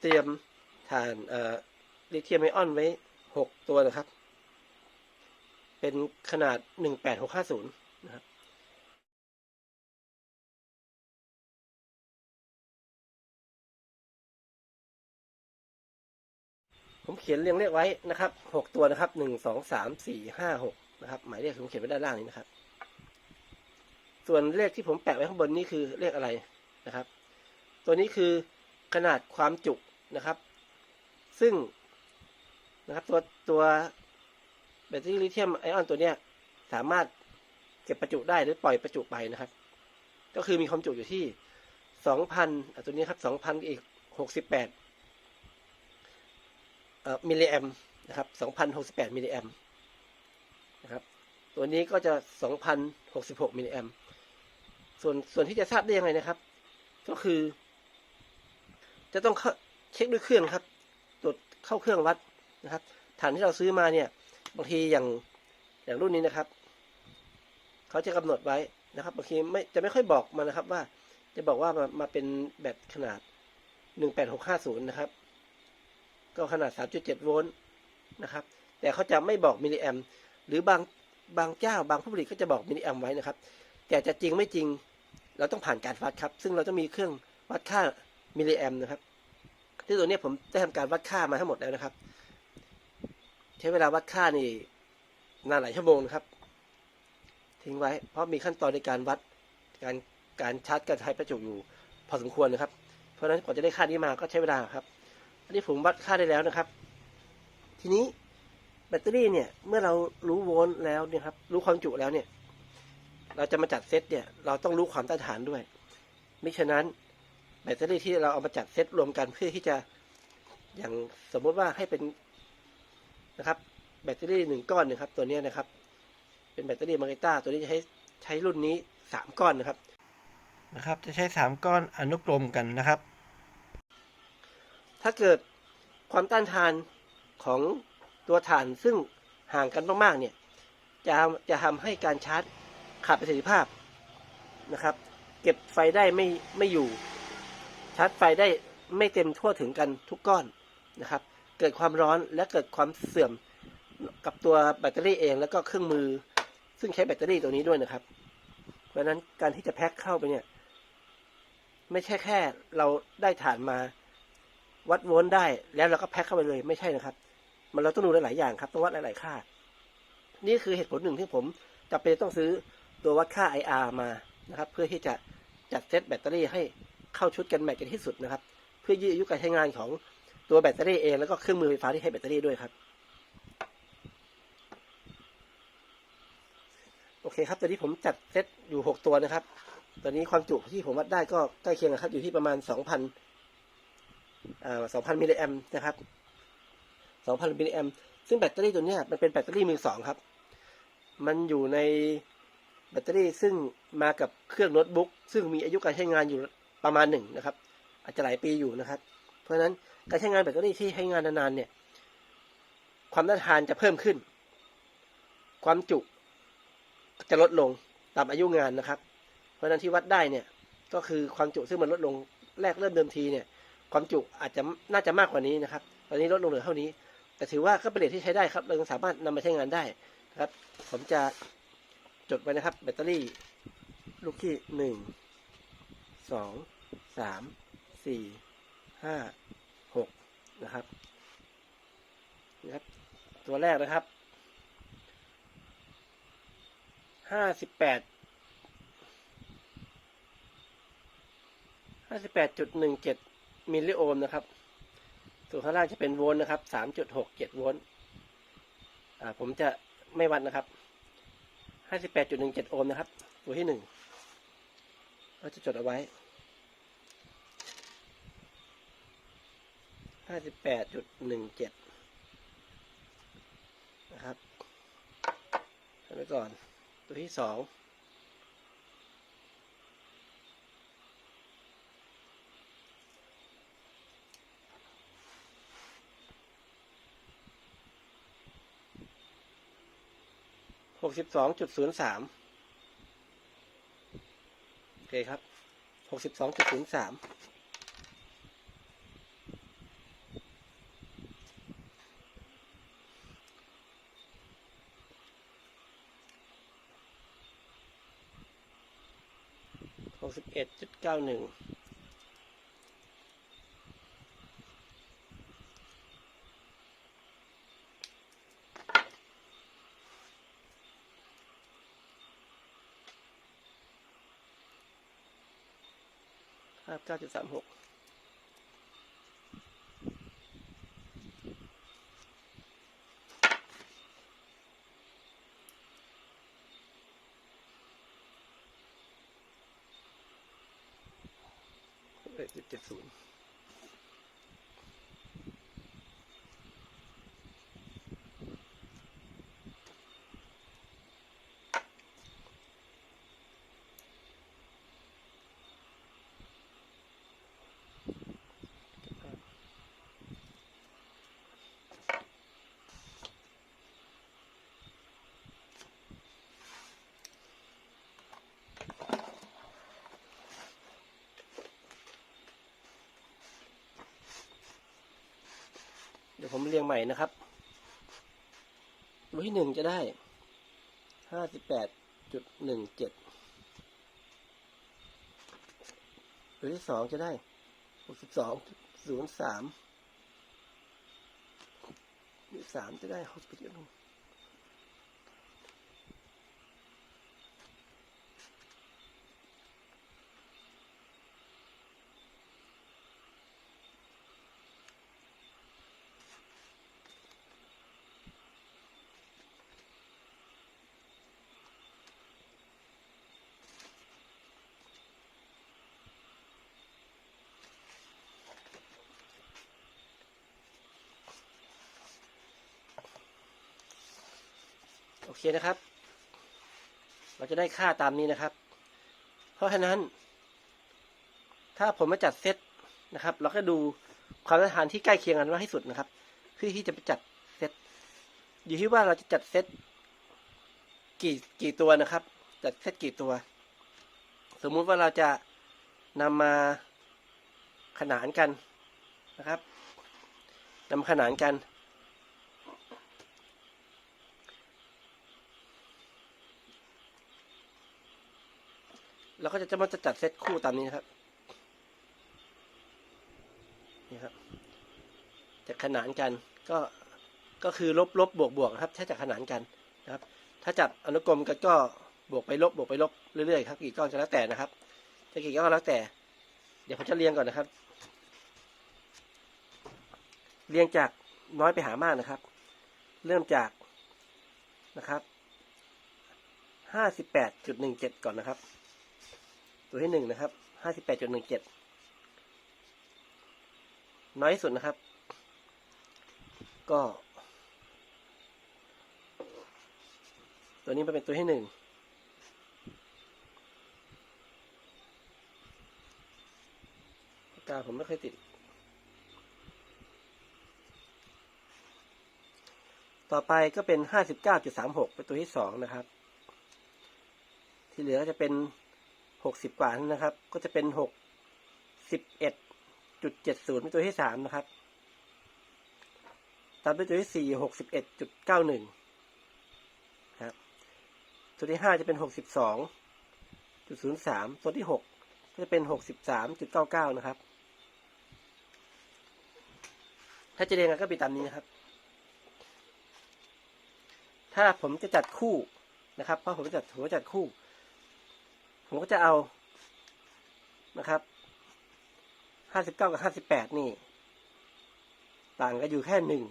เตรียมถ่านลิเธียมไอออนไว้หกตัวนะครับ เป็นขนาดหนึ่งแปดหกห้าศูนย์นะครับผมเขียนเรียงเลขไว้นะครับหกตัวนะครับหนึ่งสองสามสี่ห้าหกนะครับ หมายเลขผมเขียนไว้ด้านล่างนี้นะครับ ส่วนเลขที่ผมแปะไว้ข้างบนนี้คือเลขอะไรนะครับ ตัวนี้คือขนาดความจุ นะครับ ซึ่งนะครับตัวตัวแบตเตอรี่ลิเธียมไอออนตัวเนี้ยสามารถเก็บประจุได้หรือปล่อยประจุไปนะครับ ก็คือมีความจุอยู่ที่สองพันตัวนี้ครับสองพันอีกหกสิบแปดมิลลิแอมนะครับสองพันหกสิบแปดมิลลิแอมนะครับ ตัวนี้ก็จะสองพันหกสิบหกมิลลิแอมส่วนส่วนที่จะทราบได้ยังไงนะครับ ก็คือ จะต้อง เช็คด้วยเครื่องครับตรวจเข้าเครื่องวัดนะครับ ฐานที่เราซื้อมาเนี่ยบางทีอย่างอย่างรุ่นนี้นะครับเขาจะกำหนดไว้นะครับบางทีไม่จะไม่ค่อยบอกมานะครับว่า จะบอกว่ามามาเป็นแบตขนาด18650นย์นะครับ ก็ขนาด3.7โวลต์นะครับ แต่เขาจะไม่บอกมิลลิแอมหรือบางบางเจ้าบางผู้ผลิตก็จะบอกมิลลิแอมไว้นะครับ แต่จะจริงไม่จริง เราต้องผ่านการวัดครับ ซึ่งเราต้องมีเครื่องวัดค่ามิลลิแอมนะครับ ที่งตัวนี้ผมได้ทำการวัดค่ามาทั้งหมดแล้วนะครับ ใช้เวลาวัดค่านี่นานหลายชั่วโมงนะครับ ทิ้งไว้ เพราะมีขั้นตอนในการวัดการการชาร์จการใช้ประจุอยู่พอสมควรนะครับ เพราะฉะนั้นกว่าจะได้ค่านี้มาก็ใช้เวลาครับ อันนี้ผมวัดค่าได้แล้วนะครับ ทีนี้แบตเตอรี่เนี่ย เมื่อเรารู้โวลต์แล้วเนี่ยครับ รู้ความจุแล้วเนี่ย เราจะมาจัดเซตเนี่ย เราต้องรู้ความต้านทานด้วย มิฉะนั้น แบตเตอรี่ที่เราเอามาจัดเซตรวมกันเพื่อที่จะอย่างสมมุติว่าให้เป็นนะครับแบตเตอรี่หนึ่งก้อนนะครับ ตัวเนี้ยนะครับ เป็นแบตเตอรี่มาร์เกต้าตัวนี้จะใช้ใช้รุ่นนี้สามก้อนนะครับนะครับ จะใช้สามก้อนอนุกรมกันนะครับ ถ้าเกิดความต้านทานของตัวถ่านซึ่งห่างกันมากๆเนี่ยจะจะทำให้การชาร์จขาดประสิทธิภาพนะครับ เก็บไฟได้ไม่ไม่อยู่ ชาร์จไฟได้ไม่เต็มทั่วถึงกันทุกก้อนนะครับ เกิดความร้อนและเกิดความเสื่อมกับตัวแบตเตอรี่เองแล้วก็เครื่องมือ ซึ่งใช้แบตเตอรี่ตัวนี้ด้วยนะครับ เพราะฉะนั้นการที่จะแพ็คเข้าไปเนี่ย ไม่ใช่แค่ เราได้ฐานมาวัดโวลต์ได้ แล้วเราก็แพ็คเข้าไปเลยไม่ใช่นะครับ มันเราต้องดูหลาย ๆ อย่างครับต้องวัดหลาย ๆ ค่า นี่คือเหตุผลหนึ่งที่ผมจำเป็นต้องซื้อตัววัดค่า IR มานะครับ เพื่อที่จะจัดเซตแบตเตอรี่ให้ เข้าชุดกันแมทกันที่สุดนะครับ เพื่อยืดอายุการใช้งานของตัวแบตเตอรี่เองแล้วก็เครื่องมือไฟฟ้าที่ให้แบตเตอรี่ด้วยครับ โอเคครับตอนนี้ผมจัดเซตอยู่หกตัวนะครับ ตอนนี้ความจุที่ผมวัดได้ก็ใกล้เคียงกันครับ อยู่ที่ประมาณสองพันอ่าสองพันมิลลิแอมนะครับสองพันมิลลิแอมซึ่งแบตเตอรี่ตัวนี้มันเป็นแบตเตอรี่มือสองครับ มันอยู่ในแบตเตอรี่ซึ่งมากับเครื่องโน้ตบุ๊กซึ่งมีอายุการใช้งานอยู่ ประมาณหนึ่งนะครับ อาจจะหลายปีอยู่นะครับ เพราะฉะนั้นการใช้งานแบตเตอรี่ที่ใช้งานนานๆเนี่ย ความต้านทานจะเพิ่มขึ้น ความจุจะลดลงตามอายุงานนะครับ เพราะนั้นที่วัดได้เนี่ยก็คือความจุซึ่งมันลดลงแรกเริ่มเดิมทีเนี่ย ความจุอาจจะน่าจะมากกว่านี้นะครับ ตอนนี้ลดลงเหลือเท่านี้ แต่ถือว่าก็เป็นเหลทที่ใช้ได้ครับ เรายังสามารถนำมาใช้งานได้นะครับ ผมจะจดไว้นะครับ แบตเตอรี่ลูกที่หนึ่งสอง สามสี่ห้าหกนะครับนะครับ ตัวแรกนะครับห้าสิบแปดห้าสิบแปดจุดหนึ่งเจ็ดมิลลิโอห์มนะครับส่วนข้างล่างจะเป็นโวลต์นะครับสามจุดหกเจ็ดโวลต์อ่าผมจะไม่วัดนะครับห้าสิบแปดจุดหนึ่งเจ็ดโอห์มนะครับ ตัวที่หนึ่งเราจะจดเอาไว้ ห้าสิบแปดจุดหนึ่งเจ็ดนะครับทำไว้ก่อน ตัวที่สองหกสิบสองจุดศูนย์สามโอเคครับหกสิบสองจุดศูนย์สาม บ เก้าหนึ่งห้าเก้าจุดสามหกเอ็ดจุดเจ็ดศูนย์เดี๋ยว ผมเรียงใหม่นะครับตัวที่หนึ่งจะได้ห้าสิบแปดจุดหนึ่งเจ็ดตัวที่สองจะได้หกสิบสองศูนย์สามตัวที่สามจะได้หกสิบเจ็ด เคนะครับ เราจะได้ค่าตามนี้นะครับ เพราะฉะนั้น ถ้าผมมาจัดเซตนะครับ เราก็ดูความต้านทานที่ใกล้เคียงกันมากที่สุดนะครับเพื่อที่จะไปจัดเซตอยู่ที่ว่าเราจะจัดเซตกี่กี่ตัวนะครับ จัดเซตกี่ตัว สมมุติว่าเราจะนำมาขนานกันนะครับนำขนานกัน เราก็จะจะมาจะจัดเซตคู่ตามนี้นะครับ นี่ครับ จะขนานกันก็ก็คือลบลบบวกบวกนะครับถ้าจะขนานกันนะครับ ถ้าจับอนุกรมกันก็บวกไปลบบวกไปลบเรื่อยๆครับกี่ก้อนก็แล้วแต่นะครับจะกี่ก้อนก็แล้วแต่ เดี๋ยวผมจะเรียงก่อนนะครับ เรียงจากน้อยไปหามากนะครับ เริ่มจากนะครับห้าสิบแปดจุดหนึ่งเจ็ดก่อนนะครับ ตัวที่หนึ่งนะครับห้าสิบแปดจุดหนึ่งเจ็ดน้อยที่สุดนะครับ ก็ ตัวนี้มาเป็นตัวที่หนึ่งกกาผมไม่เคยติด ต่อไปก็เป็นห้าสิบเก้าจุดสามหกเป็นตัวที่สองนะครับ ที่เหลือก็จะเป็น หกสิบกว่านั่นนะครับ ก็จะเป็นหกสิบเอ็ดจุดเจ็ดศูนย์เป็นตัวที่สามนะครับตามด้วยตัวที่สี่หกสิบเอ็ดจุดเก้าหนึ่งครับตัวที่ห้าจะเป็นหกสิบสองจุดศูนย์สามตัวที่หกก็จะเป็นหกสิบสามจุดเก้าเก้านะครับ ถ้าจะเรียงกันก็เป็นตามนี้นะครับ ถ้าผมจะจัดคู่นะครับเพราะผมจะจัดผมจะจัดคู่ ผมก็จะเอานะครับห้าสิบเก้ากับห้าสิบแปดนี่ ต่างกันอยู่แค่หนึ่ง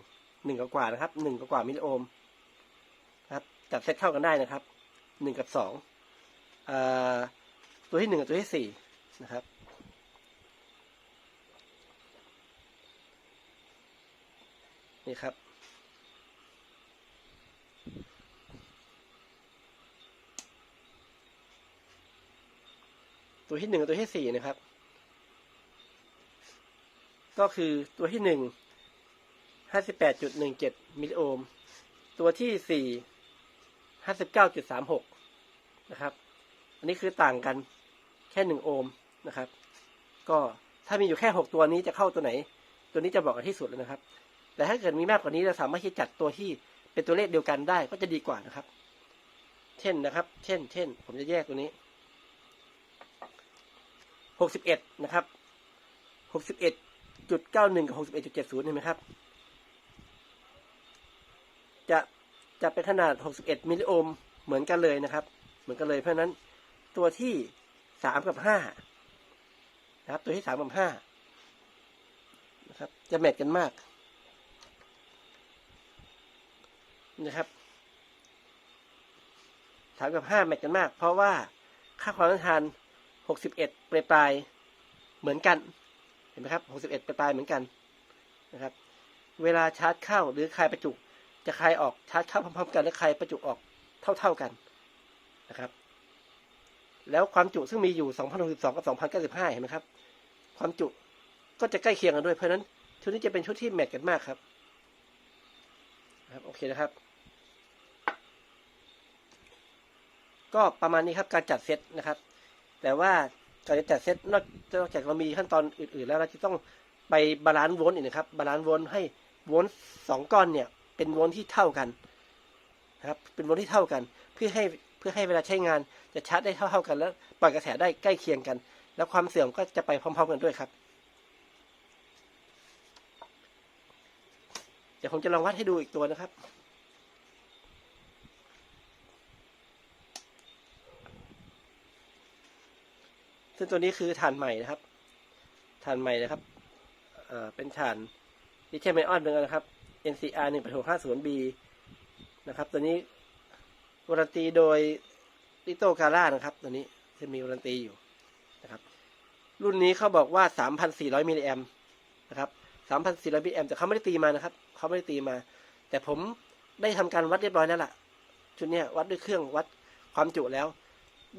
หนึ่งกว่านะครับหนึ่งกว่ามิลลิโอห์มนะครับจับเซตเข้ากันได้นะครับหนึ่งกับสองตัวที่หนึ่งกับตัวที่สี่นะครับนี่ครับ ตัวที่หนึ่งกับตัวที่สี่นะครับ ก็คือตัวที่หนึ่งห้าสิบแปดจุดหนึ่งเจ็ดมิลลิโอห์ม ตัวที่สี่ห้าสิบเก้าจุดสามหกนะครับ อันนี้คือต่างกันแค่หนึ่งโอห์มนะครับ ก็ถ้ามีอยู่แค่หกตัวนี้จะเข้าตัวไหน ตัวนี้จะบอกกันที่สุดเลยนะครับ แต่ถ้าเกิดมีมากกว่านี้เราสามารถที่จะจัดตัวที่เป็นตัวเลขเดียวกันได้ก็จะดีกว่านะครับ เช่นนะครับ เช่น เช่น ผมจะแยกตัวนี้ หกสิบเอ็ดนะครับหกสิบเอ็ดจุดเก้าหนึ่งกับหกสิบเอ็ดจุดเจ็ดศูนย์เห็นไหมครับ จะจะเป็นขนาดหกสิบเอ็ดมิลลิโอห์มเหมือนกันเลยนะครับ เหมือนกันเลยเพราะฉะนั้นตัวที่สามกับห้านะครับ ตัวที่สามกับห้านะครับ จะแมทกันมากนะครับสามกับห้าแมทกันมาก เพราะว่าค่าความต้านทาน หกสิบเอ็ดปลายปลายเหมือนกัน เห็นไหมครับหกสิบเอ็ดปลายปลายเหมือนกันนะครับ เวลาชาร์จเข้าหรือคลายประจุ จะคลายออกชาร์จเข้าพร้อมๆกันและคลายประจุออกเท่าๆกันนะครับ แล้วความจุซึ่งมีอยู่2062กับ2095เห็นไหมครับ ความจุก็จะใกล้เคียงกันด้วยเพราะนั้น ชุดนี้จะเป็นชุดที่แมทกันมากครับครับ โอเคนะครับ ก็ประมาณนี้ครับการจัดเซตนะครับ แต่ว่าการจะจัดเซตนอกนอกจากเรามีขั้นตอนอื่น ๆ แล้วเราจะต้องไปบาลานซ์โวลต์อีกนะครับ บาลานซ์โวลต์ให้โวลต์สองก้อนเนี่ย เป็นโวลต์ที่เท่ากันนะครับ เป็นโวลต์ที่เท่ากัน เพื่อให้เพื่อให้เวลาใช้งานจะชาร์จได้เท่าๆกัน แล้วปล่อยกระแสได้ใกล้เคียงกัน แล้วความเสื่อมก็จะไปพร้อม ๆ กันด้วยครับ เดี๋ยวผมจะลองวัดให้ดูอีกตัวนะครับ ซึ่งตัวนี้คือฐานใหม่นะครับฐานใหม่นะครับเป็นฐานลิเธียมไอออนเหมือนกันนะครับ NCR 1 6 5 0 B นะครับ ตัวนี้วารันตีโดยลิโตกาล่านะครับ ตัวนี้จะมีวารันตีอยู่นะครับ รุ่นนี้เขาบอกว่า 3,400 มิลลิแอมนะครับ 3,400 มิลลิแอมแต่เขาไม่ได้ตีมานะครับเขาไม่ได้ตีมา แต่ผมได้ทำการวัดเรียบร้อยแล้วล่ะ ชุดนี้วัดด้วยเครื่องวัดความจุแล้ว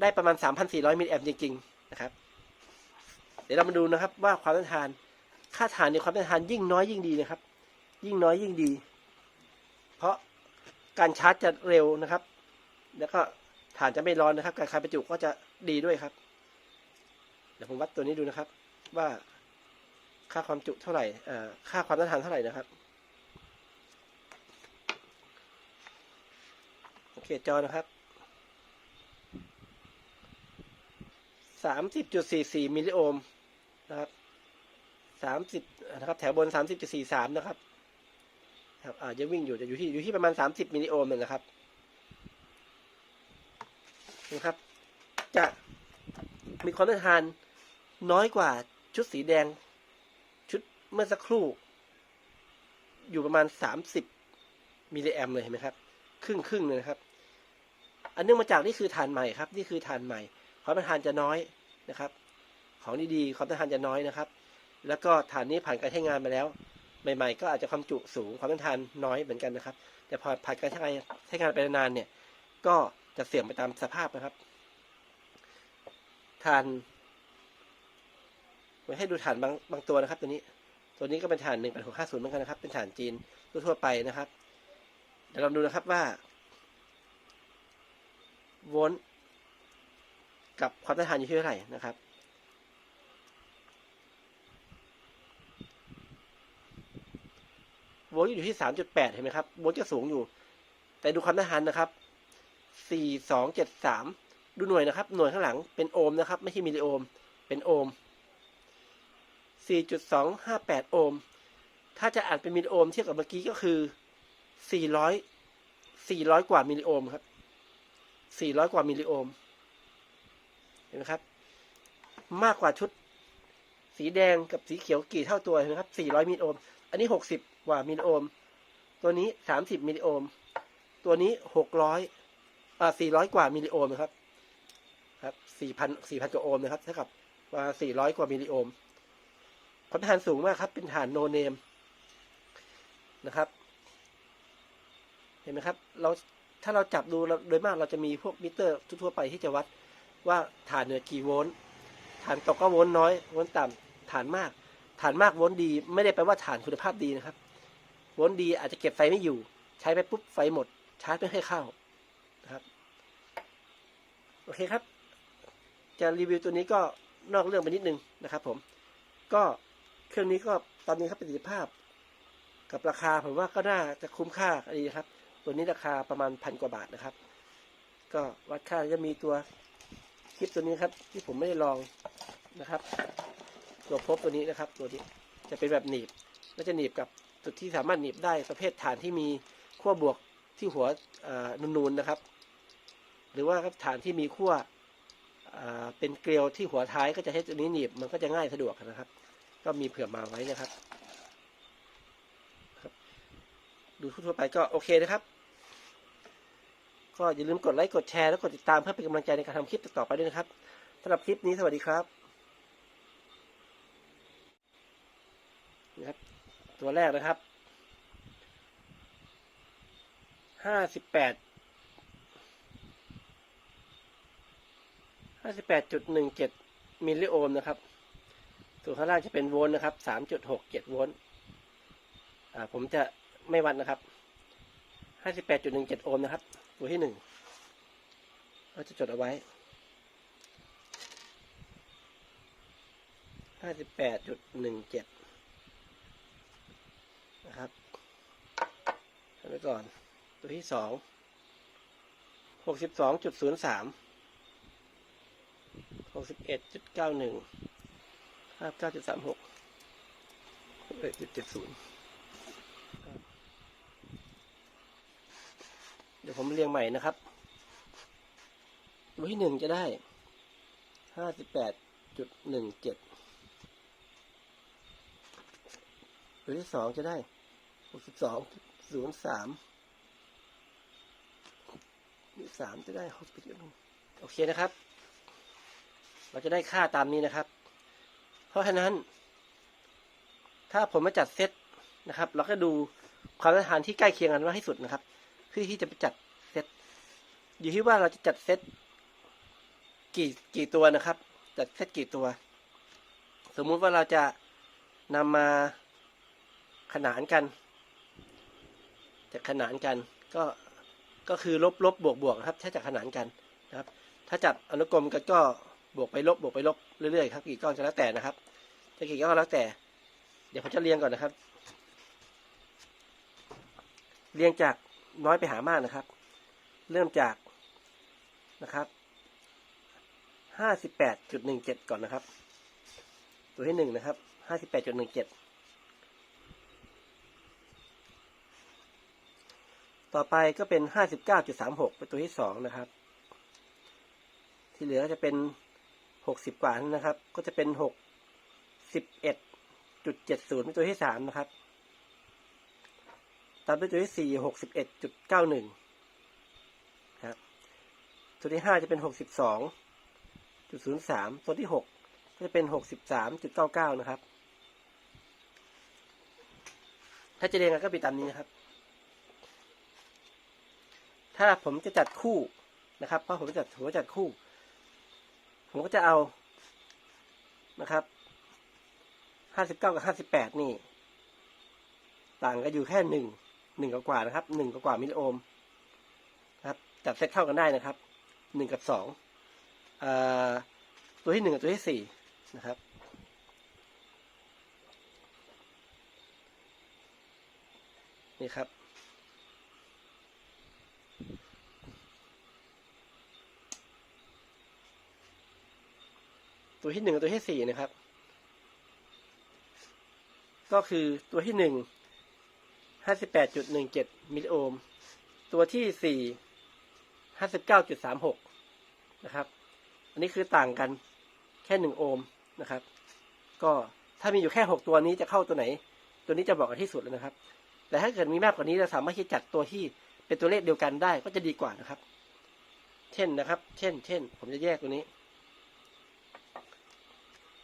ได้ประมาณ 3,400 มิลลิแอมจริงๆ นะครับ เดี๋ยวเรามาดูนะครับว่าความต้านทาน ค่าฐานในความต้านทานยิ่งน้อยยิ่งดีนะครับ ยิ่งน้อยยิ่งดี เพราะการชาร์จจะเร็วนะครับ แล้วก็ฐานจะไม่ร้อนนะครับ การคายประจุก็จะดีด้วยครับ เดี๋ยวผมวัดตัวนี้ดูนะครับ ว่าค่าความจุเท่าไหร่ค่าความต้านทานเท่าไหร่นะครับ โอเคจอนะครับ สามสิบจุดสี่สี่มิลลิโอห์มนะครับสามสิบนะครับแถวบนสามสิบจุดสี่สามนะครับครับอ่ายังวิ่งอยู่จะอยู่ที่อยู่ที่ประมาณสามสิบมิลลิโอห์มเลยนะครับนะครับ จะมีความต้านทานน้อยกว่าชุดสีแดง ชุดเมื่อสักครู่ อยู่ประมาณสามสิบมิลลิแอมเลยเห็นไหมครับ ครึ่งครึ่งเลยนะครับ อันเนื่องมาจากนี่คือฐานใหม่ครับ นี่คือฐานใหม่ ความต้านทานจะน้อยนะครับ ของดีๆความต้านทานจะน้อยนะครับ แล้วก็ฐานนี้ผ่านการใช้งานมาแล้ว ใหม่ๆ ก็อาจจะความจุสูงความต้านทานน้อยเหมือนกันนะครับ แต่พอผ่านการใช้งานใช้งานไปนานเนี่ย ก็จะเสื่อมไปตามสภาพนะครับฐานไว้ให้ดูฐานบางบางตัวนะครับ ตัวนี้ ตัวนี้ก็เป็นฐานหนึ่งแปดหกห้าศูนย์เหมือนกันนะครับ เป็นฐานจีนทั่วไปนะครับ เดี๋ยวเราดูนะครับว่า โวลต์ กับความต้านทานอยู่ที่เท่าไหร่นะครับ โวลต์อยู่ที่สามจุดแปดเห็นไหมครับ โวลต์จะสูงอยู่ แต่ดูความต้านทานนะครับสี่สองเจ็ดสามดูหน่วยนะครับ หน่วยข้างหลังเป็นโอห์มนะครับ ไม่ใช่มิลลิโอห์ม เป็นโอห์มสี่จุดสองห้าแปดโอห์ม ถ้าจะอ่านเป็นมิลลิโอห์มเทียบกับเมื่อกี้ก็คือสี่ร้อยสี่ร้อยกว่ามิลลิโอห์มครับสี่ร้อยกว่ามิลลิโอห์ม เห็นไหมครับ มากกว่าชุด สีแดงกับสีเขียวกี่เท่าตัวเห็นไหมครับสี่ร้อยมิลลิโอห์ม อันนี้หกสิบกว่ามิลลิโอห์ม ตัวนี้สามสิบมิลลิโอห์ม ตัวนี้หกร้อยอ่าสี่ร้อยกว่ามิลลิโอห์มนะครับ ครับสี่พันสี่พันกว่าโอห์มนะครับเท่ากับว่าสี่ร้อยกว่ามิลลิโอห์มความทานสูงมากครับ เป็นฐานโนเนมนะครับ เห็นไหมครับ เราถ้าเราจับดูโดยมากเราจะมีพวกมิเตอร์ทั่วไปที่จะวัด ว่าฐานเนี่ยกี่โวลต์ฐานตกก็โวลต์น้อยโวลต์ต่ำฐานมาก ฐานมากโวลต์ดี ไม่ได้แปลว่าฐานคุณภาพดีนะครับโวลต์ดีอาจจะเก็บไฟไม่อยู่ ใช้ไปปุ๊บไฟหมด ชาร์จไม่ค่อยเข้านะครับโอเคครับ จะรีวิวตัวนี้ก็นอกเรื่องไปนิดนึงนะครับ ผม ก็เครื่องนี้ก็ตอนนี้ครับประสิทธิภาพ กับราคาผมว่าก็น่าจะคุ้มค่าดีครับ ตัวนี้ราคาประมาณพันกว่าบาทนะครับ ก็วัดค่าจะมีตัว คลิปตัวนี้ครับ ที่ผมไม่ได้ลองนะครับ ตัวพบตัวนี้นะครับ ตัวนี้จะเป็นแบบหนีบก็จะหนีบกับจุดที่สามารถหนีบได้ประเภทฐานที่มีขั้วบวกที่หัวนูนๆนะครับ หรือว่าฐานที่มีขั้วเป็นเกลียวที่หัวท้ายก็จะใช้ตัวนี้หนีบมันก็จะง่ายสะดวกนะครับ ก็มีเผื่อมาไว้นะครับครับดูทั่วๆไปก็โอเคนะครับ ก็อย่าลืมกดไลค์กดแชร์และกดติดตามเพื่อเป็นกำลังใจในการทำคลิปต่อไปด้วยนะครับสำหรับคลิปนี้สวัสดีครับนะครับ ตัวแรกนะครับห้าสิบแปดห้าสิบแปดจุดหนึ่งเจ็ดมิลลิโอห์มนะครับส่วนข้างล่างจะเป็นโวลต์นะครับสามจุดหกเจ็ดโวลต์อ่าผมจะไม่วัดนะครับห้าสิบแปดจุดหนึ่งเจ็ดโอห์มนะครับ ตัวที่หนึ่งเราจะจดเอาไว้ห้าสิบแปดจุดหนึ่งเจ็ดนะครับทำไว้ก่อน ตัวที่สองหกสิบสองจุดศูนย์สามหกสิบเอ็ดจุดเก้าหนึ่งห้าเก้าจุดสามหกเอ็ดจุดเจ็ดศูนย์ ดี๋ยวผมเรียงใหม่นะครับตัวที่หนึ่งจะได้ห้าสิบแปดจุดหนึ่งเจ็ดตัวที่สองจะได้หกสิบสองศูนย์สามนี่สามจะได้หกสิบเจ็ดโอเคนะครับ เราจะได้ค่าตามนี้นะครับ เพราะฉะนั้น ถ้าผมมาจัดเซตนะครับ เราก็ดูความต้านทานที่ใกล้เคียงกันมากที่สุดนะครับ พื่อที่จะไปจัดเซตอยู่ที่ว่าเราจะจัดเซตกี่กี่ตัวนะครับ จัดเซตกี่ตัว สมมุติว่าเราจะนำมาขนานกัน จะขนานกันก็ก็คือลบลบบวกบวกครับถ้าจะขนานกันนะครับ ถ้าจัดอนุกรมกันก็บวกไปลบบวกไปลบเรื่อยๆครับกี่ก้อนก็แล้วแต่นะครับจะกี่ก้อนก็แล้วแต่ เดี๋ยวผมจะเรียงก่อนนะครับ เรียงจาก น้อยไปหามากนะครับ เริ่มจากนะครับห้าสิบแปดจุดหนึ่งเจ็ดก่อนนะครับ ตัวที่หนึ่งนะครับห้าสิบแปดจุดหนึ่งเจ็ดต่อไปก็เป็นห้าสิบเก้าจุดสามหกเป็นตัวที่สองนะครับ ที่เหลือจะเป็นหกสิบกว่านะครับ ก็จะเป็นหกสิบเอ็ดจุดเจ็ดศูนย์เป็นตัวที่สามนะครับ ตามด้วยตัวที่สี่หกสิบเอ็ดจุดเก้าหนึ่งครับตัวที่ห้าจะเป็นหกสิบสองจุดศูนย์สามตัวที่หกก็จะเป็นหกสิบสามจุดเก้าเก้านะครับ ถ้าจะเรียงกันก็เป็นตามนี้นะครับ ถ้าผมจะจัดคู่นะครับ เพราะผมจะจัดผมจะจัดคู่ ผมก็จะเอานะครับห้าสิบเก้ากับห้าสิบแปดนี่ ต่างกันอยู่แค่หนึ่ง หนึ่งกว่านะครับหนึ่งกว่ามิลลิโอห์มนะครับจับเซตเข้ากันได้นะครับหนึ่งกับสองตัวที่หนึ่งกับตัวที่สี่นะครับนี่ครับ ตัวที่หนึ่งกับตัวที่สี่นะครับ ก็คือตัวที่หนึ่ง ห้าสิบแปดจุดหนึ่งเจ็ดมิลลิโอห์ม ตัวที่สี่ห้าสิบเก้าจุดสามหกนะครับ อันนี้คือต่างกันแค่หนึ่งโอห์มนะครับ ก็ถ้ามีอยู่แค่หกตัวนี้จะเข้าตัวไหน ตัวนี้จะบอกกันที่สุดแล้วนะครับ แต่ถ้าเกิดมีมากกว่านี้เราสามารถที่จัดตัวที่เป็นตัวเลขเดียวกันได้ก็จะดีกว่านะครับ เช่นนะครับ เช่น เช่น ผมจะแยกตัวนี้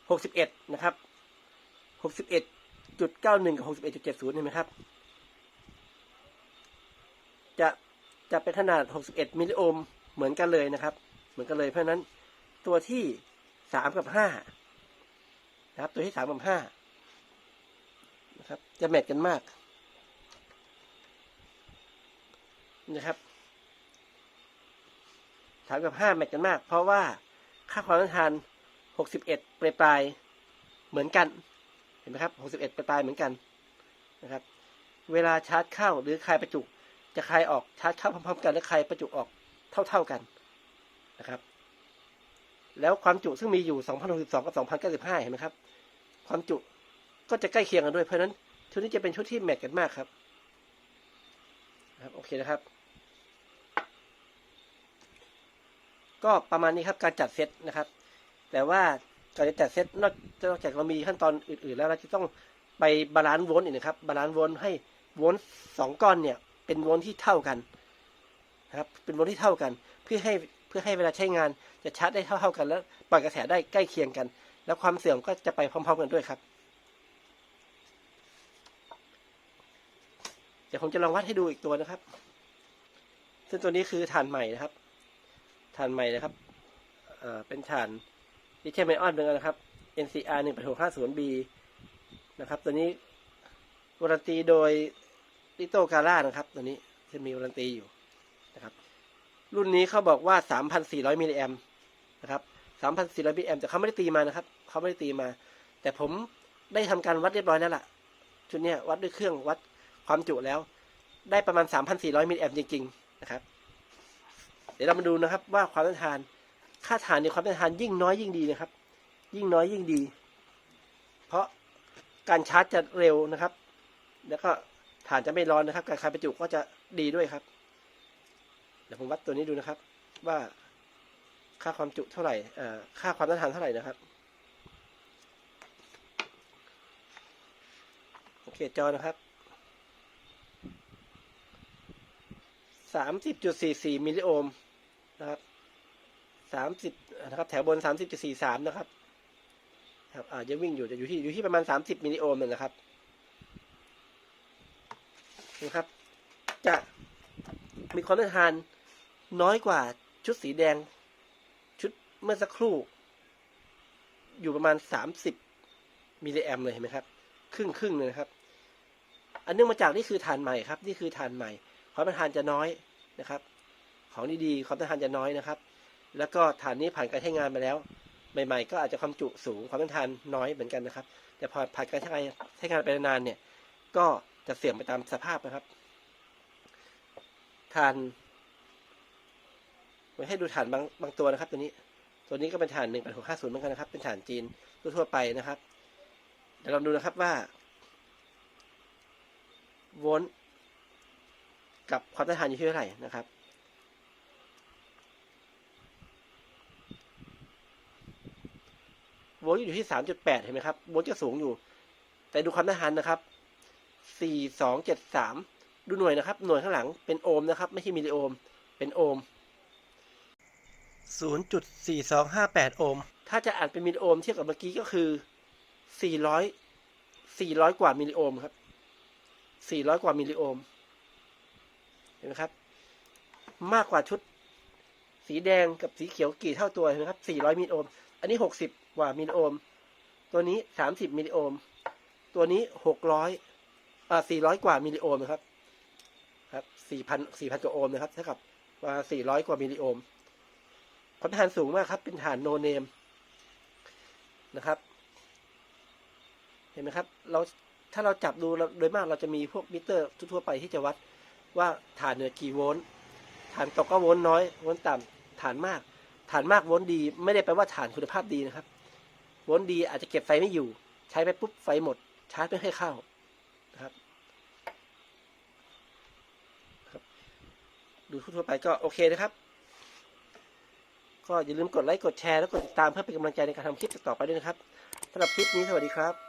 หกสิบเอ็ดนะครับหกสิบเอ็ดจุดเก้าหนึ่งกับหกสิบเอ็ดจุดเจ็ดศูนย์เห็นไหมครับ จะจะเป็นขนาดหกสิบเอ็ดมิลลิโอห์มเหมือนกันเลยนะครับ เหมือนกันเลยเพราะนั้นตัวที่สามกับห้านะครับ ตัวที่สามกับห้านะครับ จะแมทกันมาก นะครับสามกับห้าแมทกันมาก เพราะว่าค่าความต้านทานหกสิบเอ็ดปลายปลายเหมือนกัน เห็นไหมครับหกสิบเอ็ดปลายปลายเหมือนกันนะครับ เวลาชาร์จเข้าหรือคลายประจุ จะคลายออกชาร์จเข้าพร้อมๆกันและคลายประจุออกเท่าๆกันนะครับ แล้วความจุซึ่งมีอยู่ 2062 กับ 2095 เห็นไหมครับ ความจุก็จะใกล้เคียงกันด้วย เพราะนั้นชุดนี้จะเป็นชุดที่แมทกันมากครับนะครับ โอเคนะครับ ก็ประมาณนี้ครับการจัดเซตนะครับ แต่ว่าก่อนจะจัดเซตนอกนอกจากเรามีขั้นตอนอื่น ๆ แล้วเราจะต้องไปบาลานซ์โวลต์อีกนะครับ บาลานซ์โวลต์ให้โวลต์สองก้อนเนี่ย เป็นวลต์ที่เท่ากันนะครับ เป็นวลต์ที่เท่ากัน เพื่อให้เพื่อให้เวลาใช้งานจะชาร์จได้เท่าๆกัน แล้วปล่อยกระแสได้ใกล้เคียงกัน แล้วความเสื่อมก็จะไปพร้อม ๆ กันด้วยครับ เดี๋ยวผมจะลองวัดให้ดูอีกตัวนะครับ ซึ่งตัวนี้คือฐานใหม่นะครับฐานใหม่นะครับเป็นฐานลิเธียมไอออนเหมือนกันนะครับ NCR 1 8 6 5 0 B นะครับ ตัวนี้วารันตีโดย ลิโตกาล่านะครับ ตัวนี้จะมีวารันตีอยู่นะครับ รุ่นนี้เขาบอกว่า 3,400 มิลลิแอมนะครับ 3,400 มิลลิแอมแต่เขาไม่ได้ตีมานะครับเขาไม่ได้ตีมา แต่ผมได้ทำการวัดเรียบร้อยแล้วล่ะ ชุดนี้วัดด้วยเครื่องวัดความจุแล้ว ได้ประมาณ 3,400 มิลลิแอมจริง ๆ นะครับ เดี๋ยวเรามาดูนะครับ ว่าความต้านทาน ค่าฐานในความต้านทานยิ่งน้อยยิ่งดีนะครับ ยิ่งน้อยยิ่งดี เพราะการชาร์จจะเร็วนะครับ แล้วก็ ฐานจะไม่ร้อนนะครับ การคายประจุก็จะดีด้วยครับ เดี๋ยวผมวัดตัวนี้ดูนะครับ ว่าค่าความจุเท่าไหร่เอ่อค่าความต้านทานเท่าไหร่นะครับ โอเคจอนะครับสามสิบจุดสี่สี่มิลลิโอห์มนะครับสามสิบนะครับ แถวบนสามสิบจุดสี่สามนะครับครับอ่าจะวิ่งอยู่จะอยู่ที่อยู่ที่ประมาณสามสิบมิลลิโอห์มนะครับ นะครับ จะมีความต้านทานน้อยกว่าชุดสีแดง ชุดเมื่อสักครู่ อยู่ประมาณสามสิบมิลลิแอมเลยเห็นไหมครับ ครึ่งครึ่งเลยนะครับ อันเนื่องมาจากนี่คือฐานใหม่ครับ นี่คือฐานใหม่ความต้านทานจะน้อยนะครับ ของดีๆความต้านทานจะน้อยนะครับ แล้วก็ฐานนี้ผ่านการใช้งานมาแล้วใหม่ ๆ ก็อาจจะความจุสูงความต้านทานน้อยเหมือนกันนะครับ แต่พอผ่านการใช้งานใช้งานไปนานเนี่ย ก็ จะเสื่อมไปตามสภาพนะครับฐานไว้ให้ดูฐานบางบางตัวนะครับ ตัวนี้ ตัวนี้ก็เป็นฐานหนึ่งแปดหกห้าศูนย์เหมือนกันนะครับ เป็นฐานจีนทั่วไปนะครับ เดี๋ยวลองดูนะครับว่าโวลต์กับความต้านทานอยู่ที่เท่าไหร่นะครับโวลต์อยู่ที่สามจุดแปดเห็นไหมครับโวลต์จะสูงอยู่ แต่ดูความต้านทานนะครับ สี่สองเจ็ดสามดูหน่วยนะครับ หน่วยข้างหลังเป็นโอห์มนะครับ ไม่ใช่มิลลิโอห์มเป็นโอห์มศูนย์จุดสี่สองห้าแปดโอห์มถ้าจะอ่านเป็นมิลลิโอห์มเทียบกับเมื่อกี้ก็คือสี่ร้อยสี่ร้อยกว่ามิลลิโอห์มครับสี่ร้อยกว่ามิลลิโอห์มเห็นไหมครับ มากกว่าชุด สีแดงกับสีเขียวกี่เท่าตัวเห็นไหมครับสี่ร้อยมิลลิโอห์มอันนี้หกสิบกว่ามิลลิโอห์มตัวนี้สามสิบมิลลิโอห์มตัวนี้หกร้อย อ่าสี่ร้อยกว่ามิลลิโอห์มนะครับ ครับสี่พันสี่พันกว่าโอห์มนะครับเท่ากับว่าสี่ร้อยกว่ามิลลิโอห์มความต้านทานสูงมากครับ เป็นฐานโนเนมนะครับ เห็นไหมครับ เราถ้าเราจับดูเราโดยมากเราจะมีพวกมิเตอร์ทั่วไปที่จะวัดว่าฐานเนี่ยกี่โวลต์ฐานตกก็โวลต์น้อย โวลต์ต่ำฐานมาก ฐานมากโวลต์ดี ไม่ได้แปลว่าฐานคุณภาพดีนะครับ โวลต์ดีอาจจะเก็บไฟไม่อยู่ ใช้ไปปุ๊บไฟหมด ชาร์จไม่ค่อยเข้านะครับครับ ดูทั่วๆไปก็โอเคนะครับ ก็อย่าลืมกดไลค์กดแชร์แล้วกดติดตามเพื่อเป็นกำลังใจในการทำคลิปต่อไปด้วยนะครับสำหรับคลิปนี้สวัสดีครับ